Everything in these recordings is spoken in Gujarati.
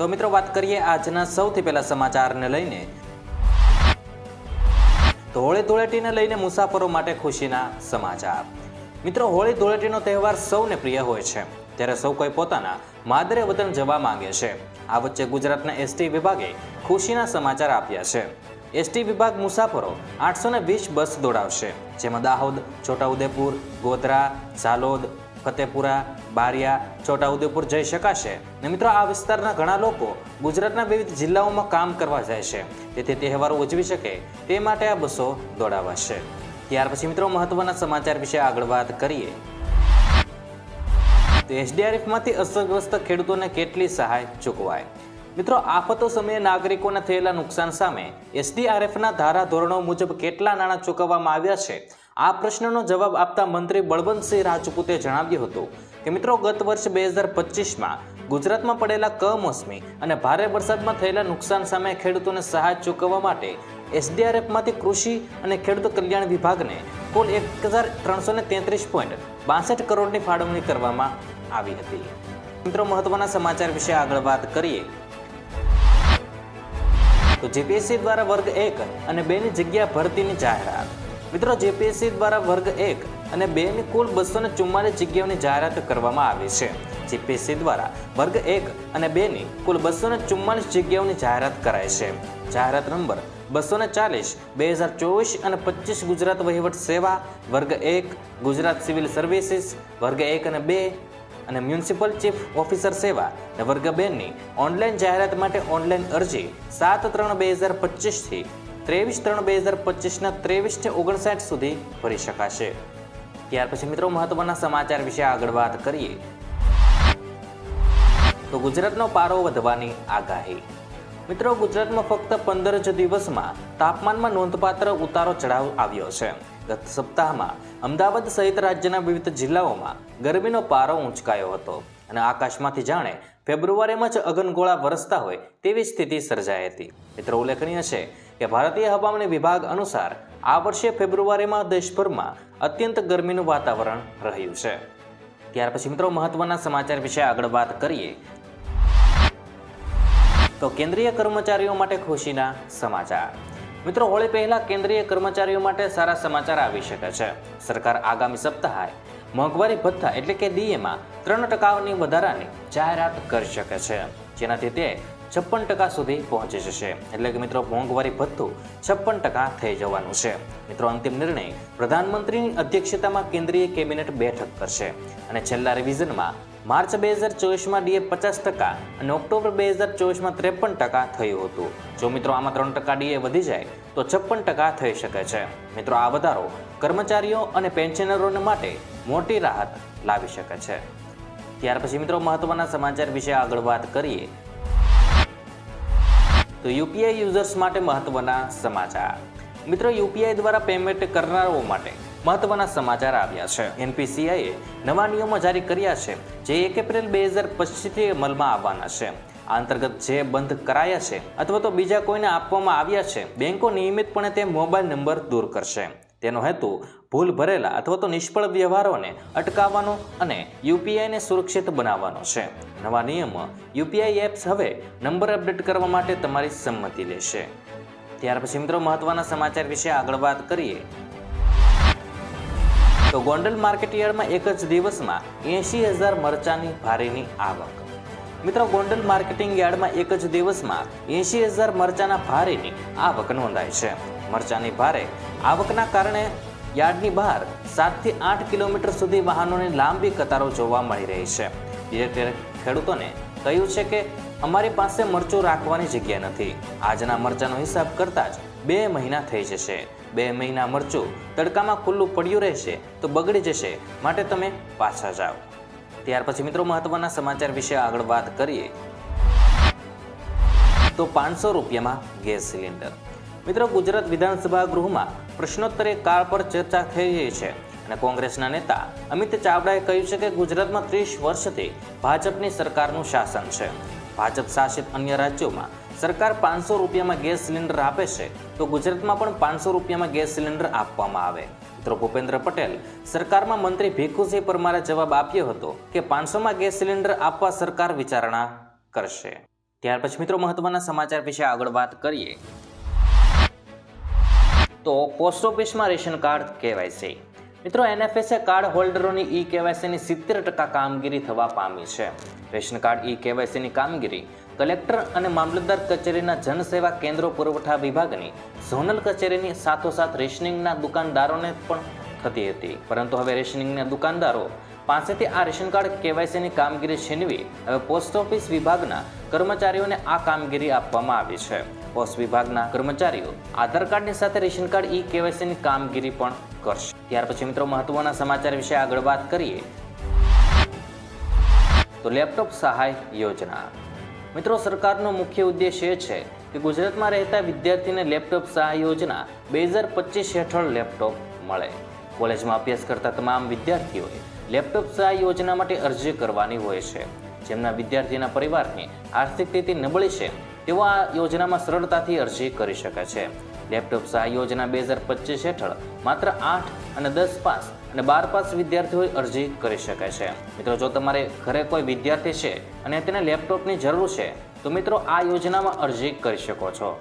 તો મિત્રો વાત કરીએ આજના સૌથી પહેલા સમાચારને લઈને. તો હોળી ધૂળેટીને લઈને મુસાફરો માટે ખુશીના સમાચાર. મિત્રો, હોળી ધૂળેટીનો તહેવાર સૌને પ્રિય હોય છે. ત્યારે સૌ કોઈ પોતાના માદરે વતન જવા માંગે છે. આ વચ્ચે ગુજરાતના એસટી વિભાગે ખુશીના સમાચાર આપ્યા છે. એસટી વિભાગ મુસાફરો આઠસો વીસ બસ દોડાવશે. જેમાં દાહોદ, છોટાઉદેપુર, ગોધરા, ઝાલોદ ફતેપુરા, બારિયા, છોટાઉદેપુર જઈ શકાશે. ને મિત્રો, આ વિસ્તારના ઘણા લોકો ગુજરાતના વિવિધ જિલ્લાઓમાં કામ કરવા જાય છે. તેથી તહેવારો ઉજવી શકે તે માટે આ બસો દોડાવાશે. ત્યાર પછી મિત્રો, મહત્વના સમાચાર વિશે આગળ વાત કરીએ. તો એસડીઆરએફમાંથી અસરગ્રસ્ત ખેડૂતોને કેટલી સહાય ચૂકવાય? મિત્રો, આફતો સમયે નાગરિકોને થયેલા નુકસાન સામે એસડીઆરએફના ધારાધોરણો મુજબ કેટલા નાણાં ચૂકવવામાં આવ્યા છે? આ પ્રશ્નનો જવાબ આપતા મંત્રી બળવંતસિંહ રાજપૂતે જણાવ્યું હતું કે મિત્રો, ગત વર્ષ બે હજાર પચીસમાં ગુજરાતમાં પડેલા કમોસમી અને ભારે વરસાદમાં થયેલા નુકસાન સામે ખેડૂતોને સહાય ચૂકવવા માટે એસડીઆરએફમાંથી કૃષિ અને ખેડૂત કલ્યાણ વિભાગને કુલ એક હજાર ત્રણસો ને તેત્રીસ પોઈન્ટ બાસઠ કરોડની ફાળવણી કરવામાં આવી હતી. મિત્રો, મહત્વના સમાચાર વિશે આગળ વાત કરીએ. તો જીપીએસસી દ્વારા વર્ગ એક અને બેની જગ્યા ભરતીની જાહેરાત. મિત્રો, જીપીએસસી દ્વારા વર્ગ એક અને બેની કુલ બસો ને ચુમ્માલીસ જગ્યાઓની જાહેરાત કરવામાં આવી છે. જીપીએસસી દ્વારા વર્ગ એક અને બેની કુલ બસો ને ચુમ્માલીસ જગ્યાઓની જાહેરાત કરાઈ છે. જાહેરાત નંબર બસો ને ચાલીસ, બે હજાર ચોવીસ અને પચીસ ગુજરાત વહીવટ સેવા, વર્ગ એક ગુજરાત સિવિલ સર્વિસીસ, વર્ગ એક અને બે અને મ્યુનિસિપલ ચીફ ઓફિસર સેવા અને વર્ગ બેની ઓનલાઈન જાહેરાત માટે ઓનલાઈન અરજી સાત ત્રણ બે હજાર પચીસથી ત્રેવીસ ત્રણ બે હજાર પચીસના ત્રેવીસથી ઓગણસાઠ સુધી ભરી શકાશે. ત્યાર પછી મિત્રો મહત્વના સમાચાર વિશે આગળ વાત કરીએ. તો ગુજરાતનો પારો વધવાની આગાહી. મિત્રો ગુજરાતમાં ફક્ત પંદર જ દિવસમાં તાપમાનમાં નોંધપાત્ર ઉતારો ચઢાવ આવ્યો છે. ગત સપ્તાહમાં અમદાવાદ સહિત રાજ્યના વિવિધ જિલ્લાઓમાં ગરમીનો પારો ઊંચકાયો હતો અને આકાશમાંથી જાણે ફેબ્રુઆરીમાં જ અગનગોળા વરસતા હોય તેવી સ્થિતિ સર્જાઈ હતી. મિત્રો ઉલ્લેખનીય છે કે ભારતીય હવામાન વિભાગ અનુસાર આ વર્ષે ફેબ્રુઆરીમાં દેશભરમાં અત્યંત ગરમીનું વાતાવરણ રહ્યું છે. ત્યાર પછી મિત્રો મહત્વના સમાચાર વિશે આગળ વાત કરીએ. તો કેન્દ્રીય કર્મચારીઓ માટે ખુશીના સમાચાર. મિત્રો, હોળી પહેલા કેન્દ્રીય કર્મચારીઓ માટે સારા સમાચાર આવી શકે છે. સરકાર આગામી સપ્તાહે મોંઘવારી ભથ્થા એટલે કે ડીએમાં ત્રણ ટકાની વધારાની જાહેરાત કરી શકે છે. જેનાથી તે છપ્પન ટકા સુધી પહોંચી જશે. એટલે કે મિત્રો, મોંઘવારી ભથ્થું છપ્પન ટકા થઈ જવાનું છે. મિત્રો, અંતિમ નિર્ણય પ્રધાનમંત્રીની અધ્યક્ષતામાં કેન્દ્રીય કેબિનેટ બેઠક કરશે. અને છેલ્લા રિવિઝનમાં માર્ચ બે હજાર ચોવીસમાં ડીએ પચાસ ટકા અને ઓક્ટોબર બે હજાર ચોવીસમાં ત્રેપન ટકા થયું હતું. જો મિત્રો, આમાં ત્રણ ટકા ડીએ વધી જાય, તો છપ્પન ટકા થઈ શકે છે. મિત્રો, આ વધારો કર્મચારીઓ અને પેન્શનરોને માટે મોટી રાહત લાવી શકે છે. ત્યાર પછી મિત્રો, મહત્વના સમાચાર વિશે આગળ વાત કરીએ. તો યુપીઆઈ યુઝર્સ માટે મહત્વના સમાચાર. મિત્રો, યુપીઆઈ દ્વારા પેમેન્ટ કરનારાઓ માટે મહત્વના સમાચાર આવ્યા છે. એનપીસીઆઈએ નવા નિયમો જારી કર્યા છે, જે એક એપ્રિલ બે હજાર પચીસથી અમલમાં આવવાના છે. આ અંતર્ગત જે બંધ કરાયા છે અથવા તો બીજા કોઈને આપવામાં આવ્યા છે, બેંકો નિયમિતપણે તે મોબાઈલ નંબર દૂર કરશે. તેનો હેતુ ભૂલ ભરેલા અથવા તો નિષ્ફળ વ્યવહારોને અટકાવવાનો અને યુપીઆઈને સુરક્ષિત બનાવવાનો છે. નવા નિયમો યુપીઆઈ એપ્સ હવે નંબર અપડેટ કરવા માટે તમારી સંમતિ લેશે. ત્યાર પછી મિત્રો મહત્વના સમાચાર વિશે આગળ વાત કરીએ. તો ગોંડલ માર્કેટ યાર્ડમાં એક જ દિવસમાં એંશી હજાર મરચાની ભારેની આવક. મિત્રો ગોંડલ માર્કેટિંગ યાર્ડમાં એક જ દિવસમાં એંશી હજાર મરચાના ભારેની આવક નોંધાય છે. મરચાની ભારે આવકના કારણે યાર્ડની બહાર સાતથી આઠ કિલોમીટર સુધી વાહનોની લાંબી કતારો જોવા મળી રહી છે. ડિરેક્ટરે ખેડૂતોને કહ્યું છે કે અમારી પાસે મરચું રાખવાની જગ્યા નથી. આજના મરચાનો હિસાબ કરતાં જ બે મહિના થઈ જશે. બે મહિના મરચું તડકામાં ખુલ્લું પડ્યું રહેશે તો બગડી જશે. માટે તમે પાછા જાઓ. ત્યાર પછી મિત્રો મહત્વના સમાચાર વિશે આગળ વાત કરીએ. તો પાંચસો રૂપિયામાં ગેસ સિલિન્ડર. મિત્રો ગુજરાત વિધાનસભા ગૃહમાં પ્રશ્નોત્તરી કાળ પર ચર્ચા થઈ રહી છે. અને કોંગ્રેસના નેતા અમિત ચાવડાએ કહ્યું છે કે ગુજરાતમાં ત્રીસ વર્ષથી ભાજપની સરકારનું શાસન છે. ભાજપ શાસિત અન્ય રાજ્યોમાં સરકાર પાંચસો રૂપિયામાં ગેસ સિલિન્ડર આપે છે, તો ગુજરાતમાં પણ પાંચસો રૂપિયામાં ગેસ સિલિન્ડર આપવામાં આવે. મિત્રો, ભૂપેન્દ્ર પટેલ સરકારમાં મંત્રી ભીખુસિંહ પરમારે જવાબ આપ્યો હતો કે પાંચસોમાં ગેસ સિલિન્ડર આપવા સરકાર વિચારણા કરશે. ત્યાર પછી મિત્રો, મહત્વના સમાચાર વિશે આગળ વાત કરીએ. તો પોસ્ટ ઓફિસમાં રેશન કાર્ડ કેવાયસી. મિત્રો એનએફએસએ કાર્ડ હોલ્ડરોની ઈ કેવાયસીની સિત્તેર ટકા કામગીરી થવા પામી છે. રેશન કાર્ડ ઈ કેવાયસીની કામગીરી કલેક્ટર અને મામલતદાર કચેરીના જનસેવા કેન્દ્રો પુરવઠા વિભાગની ઝોનલ કચેરીની સાથોસાથ રેશનિંગના દુકાનદારોને પણ થતી હતી. પરંતુ હવે રેશનિંગના દુકાનદારો પાસેથી આ રેશન કાર્ડ કેવાયસીની કામગીરી છીનવી હવે પોસ્ટ ઓફિસ વિભાગના કર્મચારીઓને આ કામગીરી આપવામાં આવી છે. પોસ્ટ વિભાગના કર્મચારીઓ આધાર કાર્ડની સાથે રેશન કાર્ડ ઈ કેવાયસીની કામગીરી પણ કરશે. ત્યાર પછી મિત્રો મહત્વના સમાચાર વિશે આગળ વાત કરીએ. તો લેપટોપ સહાય યોજના. મિત્રો સરકારનો મુખ્ય ઉદ્દેશ એ છે કે ગુજરાતમાં રહેતા વિદ્યાર્થીને લેપટોપ સહાય યોજના બે હજાર પચીસ હેઠળ લેપટોપ મળે. કોલેજમાં અભ્યાસ કરતા તમામ વિદ્યાર્થીઓએ લેપટોપ સહાય યોજના માટે અરજી કરવાની હોય છે. જેમના વિદ્યાર્થીના પરિવારની આર્થિક સ્થિતિ નબળી છે તેઓ આ યોજનામાં સરળતાથી અરજી કરી શકે છે. લેપટોપ સહાય યોજના બે હજાર પચીસ હેઠળ માત્ર આઠ અને દસ પાસ અને બાર પાસ વિદ્યાર્થીઓએ અરજી કરી શકે છે. મિત્રો, જો તમારે ઘરે કોઈ વિદ્યાર્થી છે અને તેને લેપટોપની જરૂર છે, તો મિત્રો આ યોજનામાં અરજી કરી શકો છો.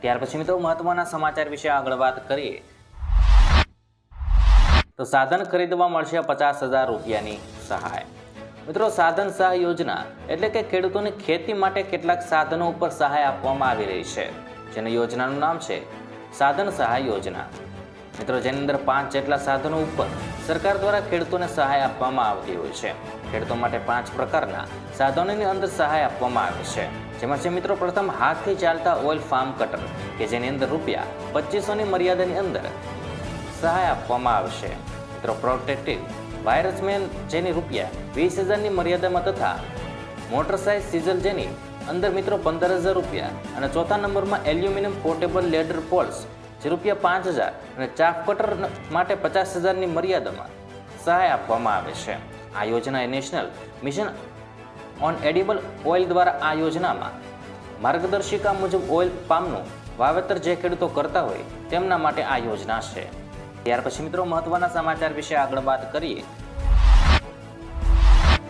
ત્યાર પછી મિત્રો મહત્વના સમાચાર વિશે આગળ વાત કરીએ. તો સાધન ખરીદવા મળશે પચાસ હજાર રૂપિયાની સહાય. મિત્રો, સાધન સહાય યોજના એટલે કે ખેડૂતોને ખેતી માટે કેટલાક સાધનો ઉપર સહાય આપવામાં આવી રહી છે, જેની યોજનાનું નામ છે સાધન સહાય યોજના. મિત્રો, જેની અંદર પાંચ જેટલા સાધનો ઉપર સરકાર દ્વારા ખેડૂતોને સહાય આપવામાં આવતી હોય છે. ખેડૂતો માટે પાંચ પ્રકારના સાધનોની અંદર સહાય આપવામાં આવે છે. જેમાં છે, મિત્રો, પ્રથમ હાથથી ચાલતા ઓઇલ ફાર્મ કટર, કે જેની અંદર રૂપિયા પચીસોની મર્યાદાની અંદર સહાય આપવામાં આવશે. મિત્રો, પ્રોટેક્ટિવ વાયરસમેન જેની રૂપિયા વીસ હજારની મર્યાદામાં તથા મોટર સાઇઝ સીઝલ જેની અંદર મિત્રો પંદર હજાર રૂપિયા અને ચોથા નંબરમાં એલ્યુમિનિયમ પોર્ટેબલ લેડર પોલ્સ, જે રૂપિયા પાંચ હજાર અને ચાફ કટર માટે પચાસ હજારની મર્યાદામાં સહાય આપવામાં આવે છે. આ યોજના એ national mission on edible oil દ્વારા આ યોજનામાં માર્ગદર્શિકા મુજબ ઓઇલ પામનું વાવેતર જે ખેડૂતો કરતા હોય તેમના માટે આ યોજના છે. ત્યાર પછી મિત્રો મહત્વના સમાચાર વિશે આગળ વાત કરીએ.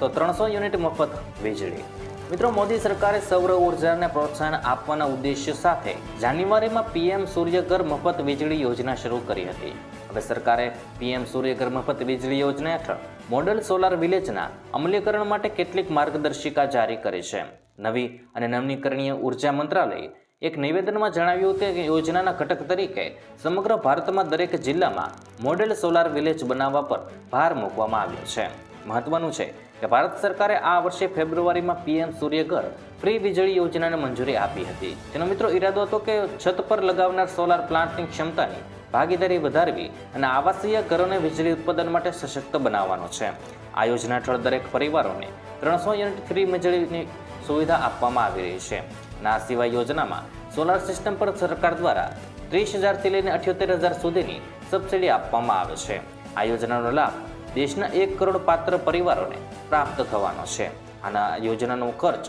તો ત્રણસો યુનિટ મફત વીજળી. મિત્રો, મોદી સરકારે સૌર ઉર્જાને પ્રોત્સાહન આપવાના ઉદ્દેશ્ય સાથે જાન્યુઆરીમાં પીએમ સૂર્યઘર મફત વીજળી યોજના શરૂ કરી હતી. હવે સરકારે પીએમ સૂર્યઘર મફત વીજળી યોજના હેઠળ મોડલ સોલાર વિલેજના અમલીકરણ માટે કેટલીક માર્ગદર્શિકા જારી કરી છે. નવી અને નવીનીકરણીય ઊર્જા મંત્રાલયે એક નિવેદનમાં જણાવ્યું હતું કે યોજનાના ઘટક તરીકે સમગ્ર ભારતમાં દરેક જિલ્લામાં મોડેલ સોલાર વિલેજ બનાવવા પર ભાર મૂકવામાં આવ્યો છે. મહત્વનું છે કે ભારત સરકારે આ વર્ષે ફેબ્રુઆરીમાં પીએમ સૂર્યઘર ફ્રી વીજળી યોજનાને મંજૂરી આપી હતી. તેનો મિત્રો ઈરાદો હતો કે છત પર લગાવનાર સોલાર પ્લાન્ટની ક્ષમતાની ભાગીદારી વધારવી અને આવાસીય ઘરોને વીજળી ઉત્પાદન માટે સશક્ત બનાવવાનો છે. આ યોજના હેઠળ દરેક પરિવારોને ત્રણસો યુનિટ ફ્રી વીજળીની સુવિધા આપવામાં આવી રહી છે. આ સિવાય યોજનામાં સોલાર સિસ્ટમ પર સરકાર દ્વારા ત્રીસ હજારથી લઈને અઠ્યોતેર હજાર સુધીની સબસિડી આપવામાં આવે છે. આ યોજનાનો લાભ દેશના એક કરોડ પાત્ર પરિવારોને પ્રાપ્ત થવાનો છે. આના યોજનાનો ખર્ચ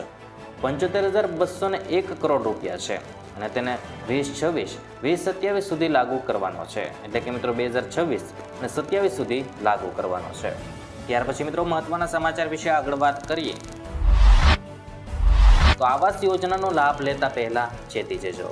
પંચોતેર હજાર બસો ને એક કરોડ રૂપિયા છે અને તેને વીસ છવ્વીસ, વીસ સત્યાવીસ સુધી લાગુ કરવાનો છે. એટલે કે મિત્રો બે હજાર છવ્વીસ અને સત્યાવીસ સુધી લાગુ કરવાનો છે. ત્યાર પછી મિત્રો મહત્વના સમાચાર વિશે આગળ વાત કરીએ. તો આવાસ યોજનાનો લાભ લેતા પહેલા ચેતી જજો.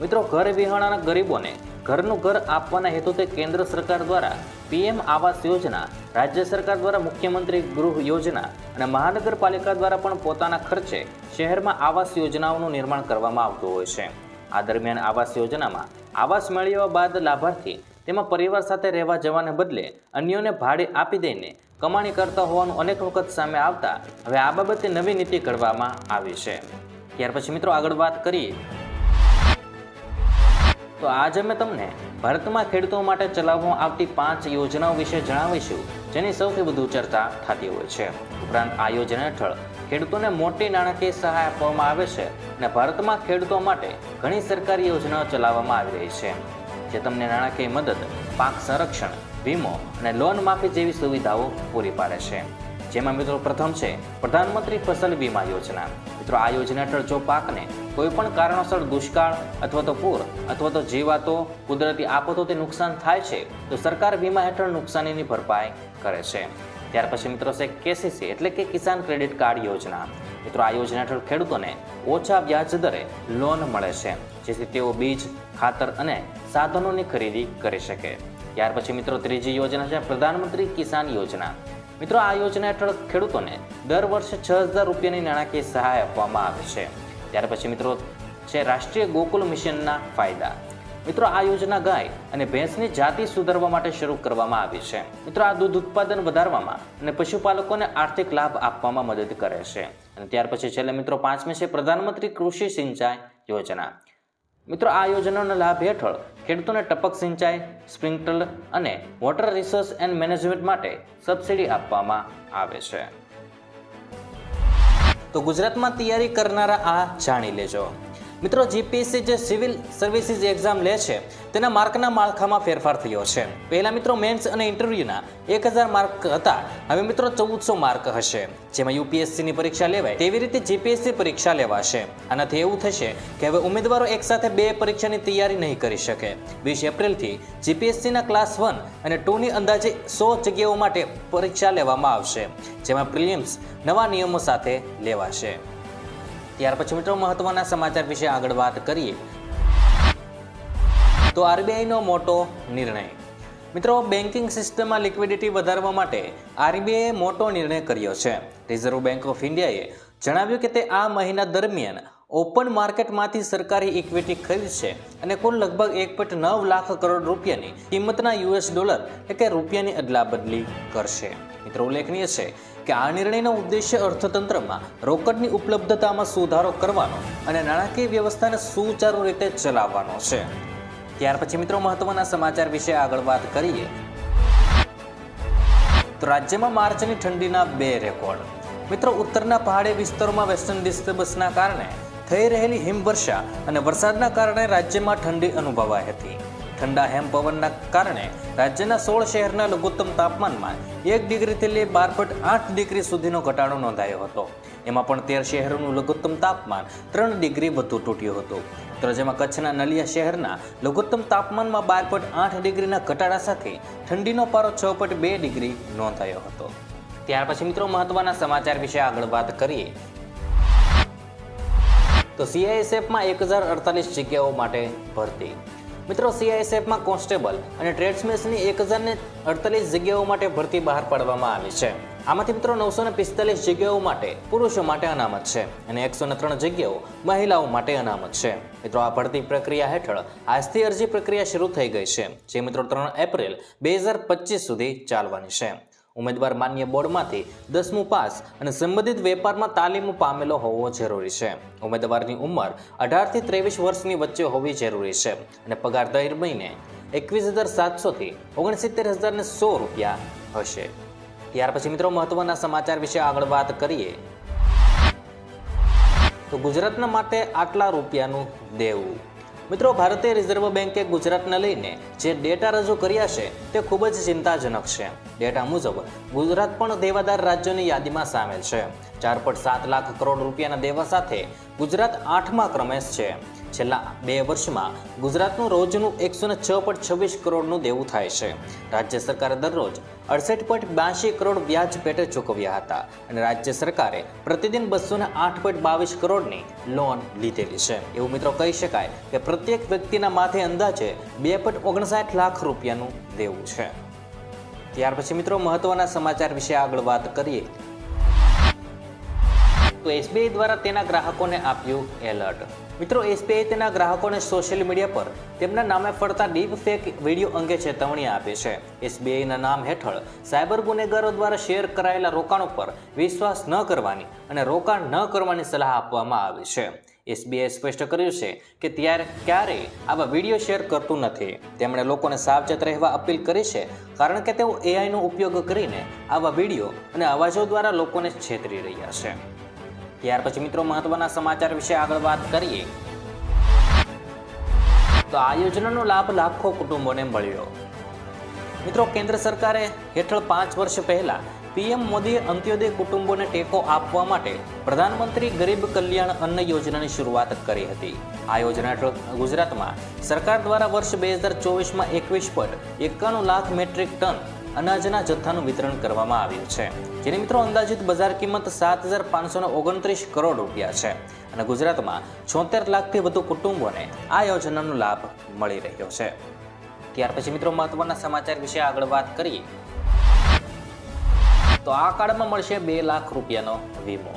મિત્રો, ઘર વિહોણાના ગરીબોને ઘરનું ઘર આપવાના હેતુથી કેન્દ્ર સરકાર દ્વારા પીએમ આવાસ યોજના, રાજ્ય સરકાર દ્વારા મુખ્યમંત્રી ગૃહ યોજના અને મહાનગરપાલિકા દ્વારા પણ પોતાના ખર્ચે શહેરમાં આવાસ યોજનાઓનું નિર્માણ કરવામાં આવતું હોય છે. આ દરમિયાન આવાસ યોજનામાં આવાસ મેળવ્યા બાદ લાભાર્થી તેમાં પરિવાર સાથે રહેવા જવાને બદલે અન્યોને ભાડે આપી દઈને કમાણી કરતા હોવાનું અનેક વખત સામે આવતા હવે આ બાબતે નવી નીતિ ઘડવામાં આવી છે. ત્યાર પછી મિત્રો આગળ વાત કરીએ. તો આજે અમે તમને ભારતમાં ખેડૂતો માટે ચલાવવામાં આવતી પાંચ યોજનાઓ વિશે જણાવીશું, જેની સૌથી વધુ ચર્ચા થતી હોય છે. ઉપરાંત આ યોજના હેઠળ ખેડૂતોને મોટી નાણાકીય સહાય આપવામાં આવે છે અને ભારતમાં ખેડૂતો માટે ઘણી સરકારી યોજનાઓ ચલાવવામાં આવી રહી છે, જે તમને નાણાકીય મદદ, પાક સંરક્ષણ વીમો અને લોન માફી જેવી સુવિધાઓ પૂરી પાડે છે. જેમાં મિત્રો પ્રથમ છે, પ્રધાનમંત્રી ફસલ વીમા યોજના. મિત્રો આ યોજના હેઠળ જો પાકને કોઈ પણ કારણોસર દુષ્કાળ અથવા તો પૂર અથવા તો જીવાતો કુદરતી આફતોથી નુકસાન થાય છે, તો સરકાર વીમા હેઠળ નુકસાનીની ભરપાઈ કરે છે. ત્યાર પછી મિત્રો છે કેસીસી, એટલે કે કિસાન ક્રેડિટ કાર્ડ યોજના. મિત્રો આ યોજના હેઠળ ખેડૂતોને ઓછા વ્યાજ દરે લોન મળે છે, જેથી તેઓ બીજ, ખાતર અને સાધનોની ખરીદી કરી શકે. ત્યાર પછી મિત્રો ત્રીજી યોજના છે પ્રધાનમંત્રી કિસાન યોજના. મિત્રો આ યોજના હેઠળ ખેડૂતોને દર વર્ષે છ હજાર રૂપિયાની નાણાકીય સહાય આપવામાં આવે છે. ત્યાર પછી મિત્રો છે રાષ્ટ્રીય ગોકુલ મિશનના ફાયદા. મિત્રો આ યોજના ગાય અને ભેંસની જાતિ સુધારવા માટે શરૂ કરવામાં આવી છે. મિત્રો આ દૂધ ઉત્પાદન વધારવામાં અને પશુપાલકોને આર્થિક લાભ આપવામાં મદદ કરે છે. અને ત્યાર પછી છેલ્લે મિત્રો પાંચમી છે પ્રધાનમંત્રી કૃષિ સિંચાઈ યોજના. મિત્રો આ યોજનાનો લાભ હેઠળ ખેડૂતોને ટપક સિંચાઈ સ્પ્રિંકલર અને વોટર રિસોર્સ એન્ડ મેનેજમેન્ટ માટે સબસિડી આપવામાં આવે છે. તો ગુજરાતમાં તૈયારી કરનારા આ જાણી લેજો. મિત્રો જીપીએસસી જે સિવિલ સર્વિસીસ એક્ઝામ લે છે, તેના માર્કના માળખામાં ફેરફાર થયો છે. પહેલા મિત્રો મેન્સ અને ઇન્ટરવ્યુના એક હજાર માર્ક હતા, હવે મિત્રો, ચૌદસો માર્ક હશે. જેમાં યુપીએસસીની પરીક્ષા લેવાય તેવી રીતે જીપીએસસી પરીક્ષા લેવાશે. આનાથી એવું થશે કે હવે ઉમેદવારો એકસાથે બે પરીક્ષાની તૈયારી નહીં કરી શકે. વીસ એપ્રિલથી જીપીએસસીના ક્લાસ વન અને ટુની અંદાજે સો જગ્યાઓ માટે પરીક્ષા લેવામાં આવશે, જેમાં પ્રિલિમ્સ નવા નિયમો સાથે લેવાશે. ત્યાર પછી મિત્રો મહત્વના સમાચાર વિશે આગળ વાત કરીએ. તો આરબીઆઈનો મોટો નિર્ણય. મિત્રો બેન્કિંગ સિસ્ટમમાં લિક્વિડિટી વધારવા માટે આરબીઆઈએ મોટો નિર્ણય કર્યો છે. રિઝર્વ બેંક ઓફ ઇન્ડિયાએ જણાવ્યું કે તે આ મહિના દરમિયાન ઓપન માર્કેટમાંથી સરકારી ઇક્વિટી ખરીદશે અને કુલ લગભગ એક પોઈન્ટ નવ લાખ કરોડ રૂપિયાની કિંમતના યુએસ ડોલર એટલે કે રૂપિયાની અદલાબદલી કરશે. મિત્રો, ઉલ્લેખનીય છે કે આ નિર્ણયનો ઉદ્દેશ્ય અર્થતંત્રમાં રોકડની ઉપલબ્ધતામાં સુધારો કરવાનો અને નાણાકીય વ્યવસ્થાને સુચારુ રીતે ચલાવવાનો છે. ત્યાર પછી મિત્રો મહત્વના સમાચાર વિશે આગળ વાત કરીએ. તો રાજ્યમાં માર્ચની ઠંડીના બે રેકોર્ડ. મિત્રો, ઉત્તરના પહાડી વિસ્તારોમાં વેસ્ટર્ન ડિસ્ટર્બન્સના કારણે થઈ રહેલી હિમવર્ષા અને વરસાદના કારણે રાજ્યમાં ઠંડી અનુભવાઈ હતી. ઠંડા હેમ પવનના કારણે રાજ્યના સોળ શહેરના લઘુત્તમ તાપમાનમાં એક ડિગ્રીથી લઈ બાર પોઈન્ટ આઠ ડિગ્રી સુધીનો ઘટાડો નોંધાયો હતો. એમાં પણ તેર શહેરોનું લઘુત્તમ તાપમાન ત્રણ ડિગ્રી વધુ તૂટ્યું હતું. તો જેમાં કચ્છના નલિયા શહેરના લઘુત્તમ તાપમાનમાં બાર પોઈન્ટ આઠ ડિગ્રીના ઘટાડા સાથે ઠંડીનો પારો છ પોઈન્ટ બે ડિગ્રી નોંધાયો હતો. ત્યાર પછી મિત્રો મહત્વના સમાચાર વિશે આગળ વાત કરીએ. તો સીઆઈએસએફમાં એક હજાર અડતાલીસ જગ્યાઓ માટે ભરતી. મિત્રો સીઆઈએસએફમાં કોન્સ્ટેબલ અને ટ્રેડ્સમેન્સની એક હજારને અડતાલીસ જગ્યાઓ માટે ભરતી બહાર પાડવામાં આવી છે. આમાંથી મિત્રો નવસો ને પિસ્તાલીસ જગ્યાઓ માટે પુરુષો માટે અનામત છે અને એકસો ને ત્રણ જગ્યાઓ મહિલાઓ માટે અનામત છે. મિત્રો, આ ભરતી પ્રક્રિયા હેઠળ આજથી અરજી પ્રક્રિયા શરૂ થઈ ગઈ છે, જે મિત્રો ત્રણ એપ્રિલ બે હજાર પચીસ સુધી ચાલવાની છે. ઉમેદવાર માન્ય બોર્ડમાંથી દસમું પાસ અને સંબંધિત વેપારમાં તાલીમ પામેલો હોવો જરૂરી છે. ઉમેદવારની ઉંમર અઢારથી ત્રેવીસ વર્ષની વચ્ચે હોવી જરૂરી છે અને પગાર દર મહિને એકવીસ હજાર સાતસોથી ઓગણસિત્તેર હજારને સો રૂપિયા હશે. ત્યાર પછી મિત્રો મહત્વના સમાચાર વિશે આગળ વાત કરીએ. તો ગુજરાતના માટે આટલા રૂપિયાનું દેવું. મિત્રો, ભારતીય રિઝર્વ બેન્કે ગુજરાતને લઈને જે ડેટા રજૂ કર્યા છે, તે ખૂબ જ ચિંતાજનક છે. ડેટા મુજબ, ગુજરાત પણ દેવાદાર રાજ્યોની યાદીમાં સામેલ છે. ચાર લાખ કરોડ રૂપિયાના દેવા સાથે ગુજરાત આઠમા ક્રમે છે. છેલ્લા બે વર્ષમાં ગુજરાતનું રોજનું એકસો ને છ પોઈન્ટ છવ્વીસ કરોડનું દેવું થાય છે. રાજ્ય સરકારે દરરોજ અડસઠ પોઈન્ટ બ્યાસી કરોડ વ્યાજ પેટે ચૂકવ્યા હતા અને રાજ્ય સરકારે પ્રતિદિન બસો ને આઠ પોઈન્ટ બાવીસ કરોડની લોન લીધેલી છે. એવું મિત્રો કહી શકાય કે પ્રત્યેક વ્યક્તિના માથે અંદાજે બે પોઈન્ટ ઓગણસાઠ લાખ રૂપિયાનું દેવું છે. ત્યાર પછી મિત્રો મહત્વના સમાચાર વિશે આગળ વાત કરીએ. તો એસબીઆઈ દ્વારા તેના ગ્રાહકોને આપ્યું એલર્ટ. મિત્રો એસબીઆઈ તેના ગ્રાહકોને સોશિયલ મીડિયા પર તેમના નામે ફરતા ડીપ ફેક વીડિયો અંગે ચેતવણી આપે છે. એસબીઆઈના નામ હેઠળ સાયબર ગુનેગારો દ્વારા શેર કરાયેલા રોકાણો પર વિશ્વાસ ન કરવાની અને રોકાણ ન કરવાની સલાહ આપવામાં આવી છે. એસબીઆઈ સ્પષ્ટ કર્યું છે કે ત્યારે ક્યારેય આવા વીડિયો શેર કરતું નથી. તેમણે લોકોને સાવચેત રહેવા અપીલ કરી છે, કારણ કે તેઓ એઆઈનો ઉપયોગ કરીને આવા વીડિયો અને અવાજો દ્વારા લોકોને છેતરી રહ્યા છે. ત્યાર પછી મિત્રો મહત્વના સમાચાર વિશે આગળ વાત કરીએ. તો આ યોજનાનો લાભ લાખો કુટુંબોને મળ્યો. મિત્રો કેન્દ્ર સરકારે હેઠળ પાંચ વર્ષ પહેલા પીએમ મોદીએ અંત્યોદય કુટુંબોને ટેકો આપવા માટે પ્રધાનમંત્રી ગરીબ કલ્યાણ અન્ન યોજનાની શરૂઆત કરી હતી. આ યોજના હેઠળ ગુજરાતમાં સરકાર દ્વારા વર્ષ બે હજાર ચોવીસમાં એકવીસ પર એકાણું લાખ મેટ્રિક ટન અનાજના જથ્થાનું વિતરણ કરવામાં આવ્યું છે. જેની મિત્રો અંદાજિત બજાર કિંમત સાત હજાર પાંચસો ઓગણત્રીસ કરોડ રૂપિયા છે. અને ગુજરાતમાં છોતેર લાખથી વધુ કુટુંબોને આ યોજનાનો લાભ મળી રહ્યો છે. ત્યાર પછી મિત્રો મહત્વના સમાચાર વિશે આગળ વાત કરીએ. તો આ કાળમાં મળશે બે લાખ રૂપિયાનો વીમો.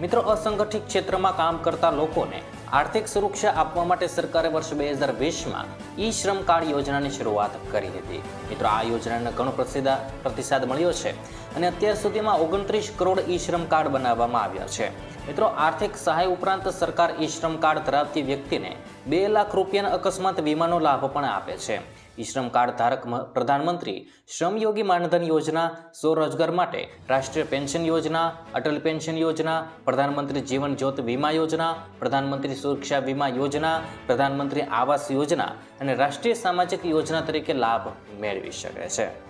મિત્રો અસંગઠિત ક્ષેત્રમાં કામ કરતા લોકોને આર્થિક સુરક્ષા આપવા માટે સરકારે વર્ષ બે હજાર વીસમાં ઈ શ્રમ કાર્ડ યોજનાની શરૂઆત કરી હતી મિત્રો, આ યોજનાને ઘણો પ્રસિદ્ધ પ્રતિસાદ મળ્યો છે અને અત્યાર સુધીમાં ઓગણત્રીસ કરોડ ઈ શ્રમ કાર્ડ બનાવવામાં આવ્યા છે. મિત્રો, આર્થિક સહાય ઉપરાંત સરકાર ઈ શ્રમ કાર્ડ ધરાવતી વ્યક્તિને બે લાખ રૂપિયાના અકસ્માત વીમાનો લાભ પણ આપે છે. શ્રમ કાર્ડ ધારક પ્રધાનમંત્રી શ્રમયોગી માનધન યોજના, સ્વરોજગાર માટે રાષ્ટ્રીય પેન્શન યોજના, અટલ પેન્શન યોજના, પ્રધાનમંત્રી જીવન જ્યોત વીમા યોજના, પ્રધાનમંત્રી સુરક્ષા વીમા યોજના, પ્રધાનમંત્રી આવાસ યોજના અને રાષ્ટ્રીય સામાજિક યોજના તરીકે લાભ મેળવી શકે છે.